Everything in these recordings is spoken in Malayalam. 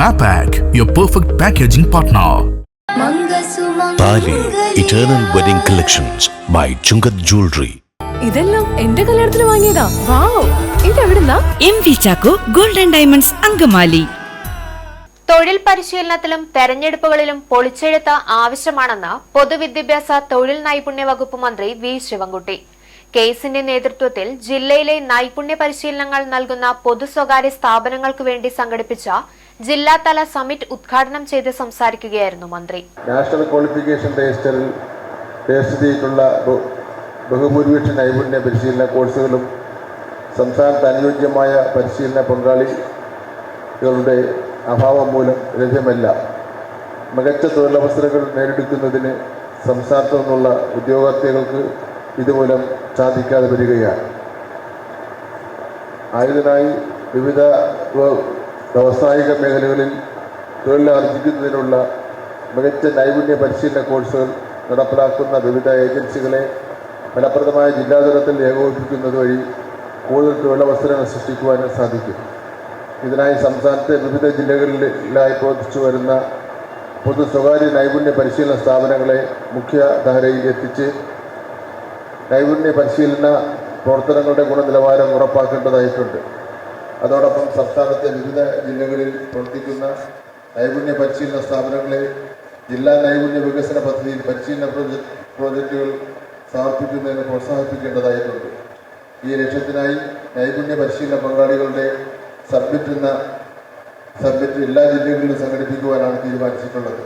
Mapac, your perfect packaging partner. Thali eternal wedding collections by Chungath jewellery ഇതെല്ലാം എന്റെ കല്യാണത്തിന് വാങ്ങിയതാ. Wow. ഇതെവിടുന്നാ? M V Chacko golden diamonds Angamaly. തൊഴിൽ പരിശീലനത്തിലും തെരഞ്ഞെടുപ്പുകളിലും പൊളിച്ചെഴുത്ത ആവശ്യമാണെന്ന് പൊതുവിദ്യാഭ്യാസ തൊഴിൽ നൈപുണ്യ വകുപ്പ് മന്ത്രി വി ശിവൻകുട്ടി. കേസിന്റെ നേതൃത്വത്തിൽ ജില്ലയിലെ നൈപുണ്യ പരിശീലനങ്ങൾ നൽകുന്ന പൊതു സ്വകാര്യ സ്ഥാപനങ്ങൾക്കു വേണ്ടി സംഘടിപ്പിച്ച ജില്ലാതല സമിറ്റ് ഉദ്ഘാടനം ചെയ്ത് സംസാരിക്കുകയായിരുന്നു മന്ത്രി. നാഷണൽ ക്വാളിഫിക്കേഷൻ രജിസ്റ്ററിൽ രജിസ്റ്റർ ചെയ്തിട്ടുള്ള ബഹു- ബഹുഭൂരിപക്ഷ നൈപുണ്യ പരിശീലന കോഴ്സുകളും സംസ്ഥാനത്ത് അനുയോജ്യമായ പരിശീലന പങ്കാളികളുടെ അഭാവം മൂലം ലഭ്യമല്ല. മികച്ച തൊഴിലവസരങ്ങൾ നേടിയെടുക്കുന്നതിന് സംസ്ഥാനത്തു നിന്നുള്ള ഉദ്യോഗാർത്ഥികൾക്ക് ഇതുമൂലം സാധിക്കാതെ വരികയാണ്. ആയതിനായി വിവിധ വ്യാവസായിക മേഖലകളിൽ തൊഴിലാർജിക്കുന്നതിനുള്ള മികച്ച നൈപുണ്യ പരിശീലന കോഴ്സുകൾ നടപ്പിലാക്കുന്ന വിവിധ ഏജൻസികളെ ഫലപ്രദമായ ജില്ലാതലത്തിൽ ഏകോപിപ്പിക്കുന്നത് വഴി കൂടുതൽ തൊഴിലവസരങ്ങൾ സൃഷ്ടിക്കുവാനും സാധിക്കും. ഇതിനായി സംസ്ഥാനത്തെ വിവിധ ജില്ലകളിലായി പ്രവർത്തിച്ചു വരുന്ന പൊതു സ്വകാര്യ നൈപുണ്യ പരിശീലന സ്ഥാപനങ്ങളെ മുഖ്യധാരയിൽ എത്തിച്ച് നൈപുണ്യ പരിശീലന പ്രവർത്തനങ്ങളുടെ ഗുണനിലവാരം ഉറപ്പാക്കേണ്ടതായിട്ടുണ്ട്. അതോടൊപ്പം സംസ്ഥാനത്തെ വിവിധ ജില്ലകളിൽ പ്രവർത്തിക്കുന്ന നൈപുണ്യ പരിശീലന സ്ഥാപനങ്ങളെ ജില്ലാ നൈപുണ്യ വികസന പദ്ധതിയിൽ പരിശീലന പ്രോജക്ട് പ്രോജക്റ്റുകൾ സമർപ്പിക്കുന്നതിന് പ്രോത്സാഹിപ്പിക്കേണ്ടതായിട്ടുണ്ട്. ഈ ലക്ഷ്യത്തിനായി നൈപുണ്യ പരിശീലന പങ്കാളികളുടെ സബ്മിറ്റ് എന്ന സബ്മിറ്റ് എല്ലാ ജില്ലകളിലും സംഘടിപ്പിക്കുവാനാണ് തീരുമാനിച്ചിട്ടുള്ളത്.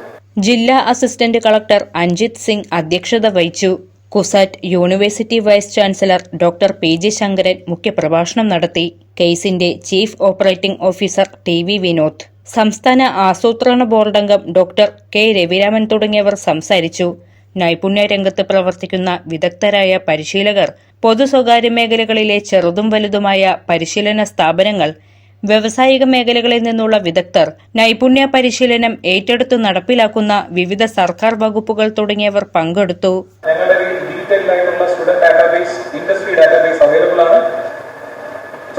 ജില്ലാ അസിസ്റ്റന്റ് കളക്ടർ അഞ്ജിത് സിംഗ് അധ്യക്ഷത വഹിച്ചു. CUSAT university vice chancellor doctor P G Sankaran മുഖ്യപ്രഭാഷണം നടത്തി. കേസിന്റെ chief operating officer T V Vinod. സംസ്ഥാന ആസൂത്രണ ബോർഡംഗം ഡോക്ടർ കെ രവിരാമൻ തുടങ്ങിയവർ സംസാരിച്ചു. നൈപുണ്യ രംഗത്ത് പ്രവർത്തിക്കുന്ന വിദഗ്ധരായ പരിശീലകർ പൊതു സ്വകാര്യ മേഖലകളിലെ ചെറുതും വലുതുമായ പരിശീലന സ്ഥാപനങ്ങൾ വ്യവസായിക മേഖലകളിൽ നിന്നുള്ള വിദഗ്ധർ നൈപുണ്യ പരിശീലനം ഏറ്റെടുത്ത് നടപ്പിലാക്കുന്ന വിവിധ സർക്കാർ വകുപ്പുകൾ തുടങ്ങിയവർ പങ്കെടുത്തു.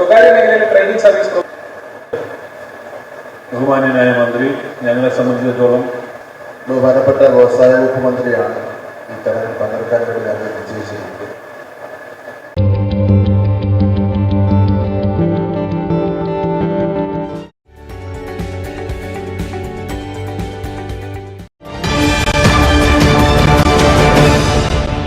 സ്വകാര്യ മേഖലയിലെ ട്രെയിനിങ് സർവീസ് ബഹുമാന്യനായ മന്ത്രി ഞങ്ങളെ സംബന്ധിച്ചിടത്തോളം ബഹുമാനപ്പെട്ട വ്യവസായ വകുപ്പ് മന്ത്രിയാണ് ഈ ചടങ്ങിൽ പങ്കെടുക്കാൻ വേണ്ടി